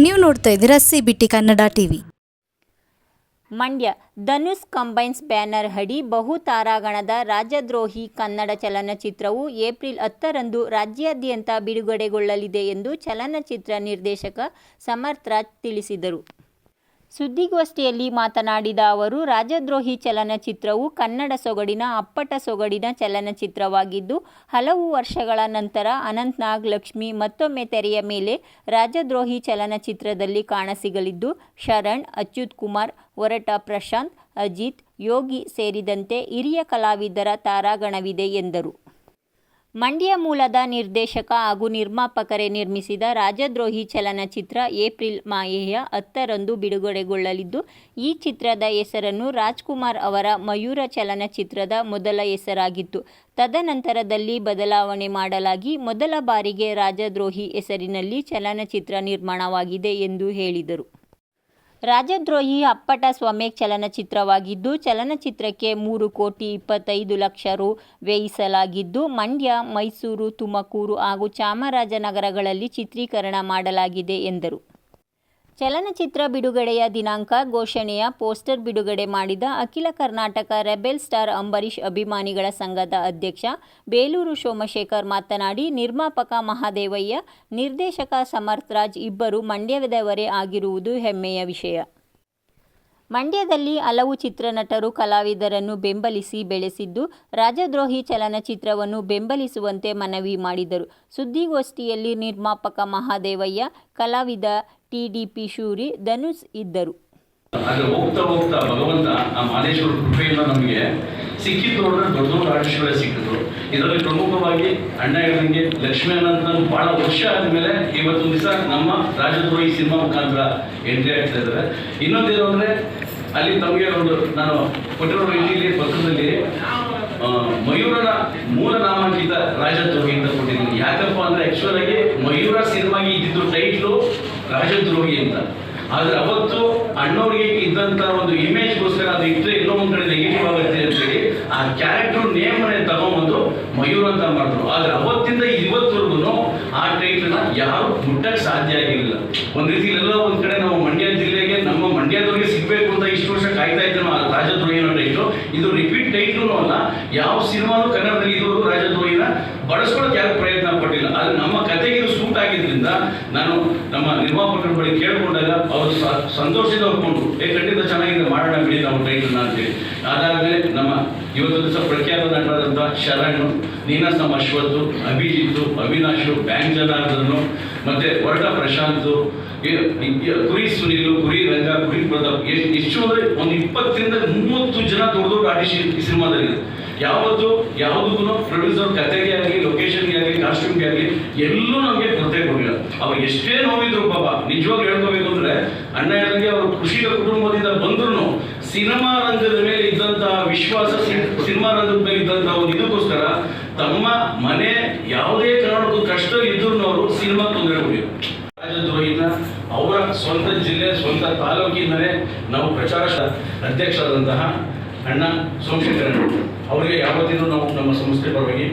ನೀವು ನೋಡ್ತಾ ಇದ್ದೀರಾ C BT Kannada TV. Mandya, Dhanush combines banner ಅಡಿ ಬಹು ತಾರಾಗಣದ ರಾಜದ್ರೋಹಿ ಕನ್ನಡ ಚಲನಚಿತ್ರವು ಏಪ್ರಿಲ್ ಹತ್ತರಂದು ರಾಜ್ಯಾದ್ಯಂತ ಬಿಡುಗಡೆಗೊಳ್ಳಲಿದೆ ಎಂದು ಚಲನಚಿತ್ರ ನಿರ್ದೇಶಕ ಸಮರ್ಥ್ ರಾಜ್ ತಿಳಿಸಿದರು. ಸುದ್ದಿಗೋಷ್ಠಿಯಲ್ಲಿ ಮಾತನಾಡಿದ ಅವರು, ರಾಜದ್ರೋಹಿ ಚಲನಚಿತ್ರವು ಕನ್ನಡ ಸೊಗಡಿನ ಅಪ್ಪಟ ಸೊಗಡಿನ ಚಲನಚಿತ್ರವಾಗಿದ್ದು, ಹಲವು ವರ್ಷಗಳ ನಂತರ ಅನಂತ್ನಾಗ್ ಲಕ್ಷ್ಮಿ ಮತ್ತೊಮ್ಮೆ ತೆರೆಯ ಮೇಲೆ ರಾಜದ್ರೋಹಿ ಚಲನಚಿತ್ರದಲ್ಲಿ ಕಾಣಸಿಗಲಿದ್ದು, ಶರಣ್, ಅಚ್ಯುತ್ ಕುಮಾರ್, ಒರಟ ಪ್ರಶಾಂತ್, ಅಜಿತ್, ಯೋಗಿ ಸೇರಿದಂತೆ ಹಿರಿಯ ಕಲಾವಿದರ ತಾರಾಗಣವಿದೆ ಎಂದರು. ಮಂಡ್ಯ ಮೂಲದ ನಿರ್ದೇಶಕ ಹಾಗೂ ನಿರ್ಮಾಪಕರೇ ನಿರ್ಮಿಸಿದ ರಾಜದ್ರೋಹಿ ಚಲನಚಿತ್ರ ಏಪ್ರಿಲ್ ಮಾಯೆಯ ಹತ್ತರಂದು ಬಿಡುಗಡೆಗೊಳ್ಳಲಿದ್ದು, ಈ ಚಿತ್ರದ ಹೆಸರನ್ನು ರಾಜ್ಕುಮಾರ್ ಅವರ ಮಯೂರ ಚಲನಚಿತ್ರದ ಮೊದಲ ಹೆಸರಾಗಿತ್ತು. ತದನಂತರದಲ್ಲಿ ಬದಲಾವಣೆ ಮಾಡಲಾಗಿ ಮೊದಲ ಬಾರಿಗೆ ರಾಜದ್ರೋಹಿ ಹೆಸರಿನಲ್ಲಿ ಚಲನಚಿತ್ರ ನಿರ್ಮಾಣವಾಗಿದೆ ಎಂದು ಹೇಳಿದರು. ರಾಜದ್ರೋಹಿ ಅಪ್ಪಟ ಸ್ವಮೇಕ್ ಚಲನಚಿತ್ರವಾಗಿದ್ದು, ಚಲನಚಿತ್ರಕ್ಕೆ ಮೂರು ಕೋಟಿ ಇಪ್ಪತ್ತೈದು ಲಕ್ಷ ರು ವ್ಯಯಿಸಲಾಗಿದ್ದು, ಮಂಡ್ಯ, ಮೈಸೂರು, ತುಮಕೂರು ಹಾಗೂ ಚಾಮರಾಜನಗರಗಳಲ್ಲಿ ಚಿತ್ರೀಕರಣ ಮಾಡಲಾಗಿದೆ ಎಂದರು. ಚಲನಚಿತ್ರ ಬಿಡುಗಡೆಯ ದಿನಾಂಕ ಘೋಷಣೆಯ ಪೋಸ್ಟರ್ ಬಿಡುಗಡೆ ಮಾಡಿದ ಅಖಿಲ ಕರ್ನಾಟಕ ರೆಬೆಲ್ ಸ್ಟಾರ್ ಅಂಬರೀಷ್ ಅಭಿಮಾನಿಗಳ ಸಂಘದ ಅಧ್ಯಕ್ಷ ಬೇಲೂರು ಸೋಮಶೇಖರ್ ಮಾತನಾಡಿ, ನಿರ್ಮಾಪಕ ಮಹಾದೇವಯ್ಯ, ನಿರ್ದೇಶಕ ಸಮರ್ಥರಾಜ್ ಇಬ್ಬರು ಮಂಡ್ಯದವರೇ ಆಗಿರುವುದು ಹೆಮ್ಮೆಯ ವಿಷಯ. ಮಂಡ್ಯದಲ್ಲಿ ಹಲವು ಚಿತ್ರನಟರು, ಕಲಾವಿದರನ್ನು ಬೆಂಬಲಿಸಿ ಬೆಳೆಸಿದ್ದು, ರಾಜದ್ರೋಹಿ ಚಲನಚಿತ್ರವನ್ನು ಬೆಂಬಲಿಸುವಂತೆ ಮನವಿ ಮಾಡಿದರು. ಸುದ್ದಿಗೋಷ್ಠಿಯಲ್ಲಿ ನಿರ್ಮಾಪಕ ಮಹಾದೇವಯ್ಯ, ಕಲಾವಿದ ಟಿಡಿಪಿ ಶೂರಿ ಧನುಷ್ ಇದ್ದರು. ಹಾಗೆ ಹೋಗ್ತಾ ಹೋಗ್ತಾ ಭಗವಂತ ಆ ಮಾದೇಶ್ವರ ಕೃಪೆಯಿಂದ ನಮಗೆ ಸಿಕ್ಕಿದ್ದು ಅಂದ್ರೆ ದೊಡ್ಡ ದೊಡ್ಡ ಆರ್ಟಿಸ್ಟ್ಗಳೇ ಸಿಕ್ಕಿದ್ರು. ಇದರಲ್ಲಿ ಪ್ರಮುಖವಾಗಿ ಅಣ್ಣ ಹೇಳಿದಂಗೆ ಲಕ್ಷ್ಮೀ ಅನಂತ ಬಹಳ ವರ್ಷ ಆದ್ಮೇಲೆ ಇವತ್ತು ದಿವಸ ನಮ್ಮ ರಾಜದ್ರೋಹಿ ಸಿನಿಮಾ ಮುಖಾಂತರ ಎಂಟ್ರಿ ಆಗ್ತಾ ಇದ್ದಾರೆ. ಇನ್ನೊಂದೇನು ಅಂದ್ರೆ, ಅಲ್ಲಿ ತಮಗೆ ಒಂದು ನಾನು ಕೊಟ್ಟಿರೋ ಇಲ್ಲಿ ಪಕ್ಕದಲ್ಲಿ ಮಯೂರನ ಮೂಲ ನಾಮಾಂಕಿತ ರಾಜದ್ರೋಹಿ ಅಂತ ಕೊಟ್ಟಿದ್ದೀನಿ. ಯಾಕಪ್ಪ ಅಂದ್ರೆ ಆಕ್ಚುಲ್ ಆಗಿ ಮಯೂರ ಸಿನಿಮಾಗೆ ಇದ್ದಿದ್ದು ಟೈಟ್ಲು ರಾಜದ್ರೋಹಿ ಅಂತ. ಆದ್ರೆ ಅವತ್ತು ಅಣ್ಣವ್ರಿಗೆ ಇದ್ದಂತ ಒಂದು ಇಮೇಜ್ಗೋಸ್ಕರ ಅದು ಇತ್ತು, ಎಲ್ಲೋ ಒಂದ್ ಕಡೆ ನೆಗೆಟಿವ್ ಆಗುತ್ತೆ ಅಂತೇಳಿ ಆ ಕ್ಯಾರೆಕ್ಟರ್ ನೇಮ್ ತಗೊಂಡ್ಬಂದು ಮಯೂರ್ ಅಂತ ಮಾಡಿದ್ರು. ಆದ್ರೆ ಅವತ್ತಿಂದ ಇವತ್ತರೆಗೂ ಆ ಟೈಟ್ಲನ್ನ ಯಾರು ಮುಟ್ಟಕ್ ಸಾಧ್ಯ ಆಗಿರಲಿಲ್ಲ ಒಂದ್ ರೀತಿ ಒಂದ್ ಕಡೆ ನಾವು ಮಂಡ್ಯ ಜಿಲ್ಲೆಗೆ, ನಮ್ಮ ಮಂಡ್ಯದವರಿಗೆ ಸಿಗ್ಬೇಕು ಅಂತ ಇಷ್ಟು ವರ್ಷ ಕಾಯ್ತಾ ಇದ್ರು ಆ ಅನ್ನೋ ಟೈಟ್ಲು ಇದು ರಿಪೀಟ್ ಟೈಟ್ಲು ಅಲ್ಲ, ಯಾವ ಸಿನಿಮಾನು ಕನ್ನಡದಲ್ಲಿ ಇದುವರೆಗೂ ರಾಜದ್ರೋಹಿನ ಬಳಸ್ಕೊಳಕ್ ಯಾರು ಪಟ್ಟಿಲ್ಲ ಆದ್ರೆ ನಮ್ಮ ಕತೆಗೆ ಇದು ನಾನು ನಮ್ಮ ನಿರ್ಮಾಪಕರ ಬಳಿ ಕೇಳಿಕೊಂಡಾಗ ಅವರು ಸಂತೋಷದಿಂದ ಒಪ್ಕೊಂಡು ಏ, ಖಂಡಿತ ಚೆನ್ನಾಗಿದೆ, ಮಾಡೋಣ ಬಿಡಿ ನಾವು ಟೈಟಲ್ನ ಅಂತೇಳಿ. ಅದಾದ್ಮೇಲೆ ನಮ್ಮ ಇವತ್ತು ದಿವಸ ಪ್ರಖ್ಯಾತ ನಟರಾದಂಥ ಶರಣ್, ನೀನಾಸಂ ಅಶ್ವತ್ತು, ಅಭಿಜಿತ್, ಅವಿನಾಶು ಬ್ಯಾಂಕ್ ಜನಾರ್ದನು ಮತ್ತೆ ಹೊರಟ ಪ್ರಶಾಂತ್ ಕುರಿ ಸುನೀಲ್, ಕುರಿ ರಂಗ, ಕುರಿ ಪ್ರತಾಪ್, ಎಷ್ಟ್- ಅಂದ್ರೆ ಒಂದು ಇಪ್ಪತ್ತರಿಂದ ಮೂವತ್ತು ಜನ ದೊಡ್ಡ ದೊಡ್ಡ ಆರ್ಟಿಸ್ಟ್ ಸಿನಿಮಾದಲ್ಲಿ ಯಾವತ್ತು ಯಾವುದಕ್ಕೂ ಪ್ರೊಡ್ಯೂಸರ್ ಕತೆಗೆ ಆಗಲಿ ಲೊಕೇಶನ್ಗೆ ಆಗಲಿ ಕಾಸ್ಟ್ಯೂಮ್ಗೆ ಆಗಲಿ, ಎಲ್ಲೂ ನಮಗೆ ಕೊರತೆ ಕೊಡಲಿಲ್ಲ. ಅವ್ರು ಎಷ್ಟೇ ನೋವಿದ್ರು ಪಾಪ, ನಿಜವಾಗ್ಲೂ ಹೇಳ್ಕೋಬೇಕು ಅಂದ್ರೆ ಅಣ್ಣ ಹೇಳಿದಂಗೆ ಅವರು ಕೃಷಿಕ ಕುಟುಂಬದಿಂದ ಬಂದ್ರು ಸಿನಿಮಾ ರಂಗದ ಮೇಲೆ ಇದ್ದಂತಹ ವಿಶ್ವಾಸ ಸಿನಿಮಾ ರಂಗದ ಮೇಲೆ ಇದ್ದಂತಹ ಒಂದು ಇದಕ್ಕೋಸ್ಕರ ತಮ್ಮ ಮನೆ ಯಾವುದೇ ಕಾರಣಕ್ಕೂ ಕಷ್ಟ ಇದ್ರು ಅವರು ಸಿನಿಮಾ ತೊಂದರೆ ಕೊಡಲಿಲ್ಲ ರಾಜದ್ರೋಹಿನ ಅವರ ಸ್ವಂತ ಜಿಲ್ಲೆ, ಸ್ವಂತ ತಾಲೂಕಿನಲ್ಲೇ ನಾವು ಪ್ರಚಾರ ಅಧ್ಯಕ್ಷರಾದಂತಹ ಅಣ್ಣ ಸೋಮಶೇಖರ್ ಅವರಿಗೆ ಯಾವತ್ತಿನೂ ನಾವು ನಮ್ಮ ಸಂಸ್ಥೆ ಪರವಾಗಿ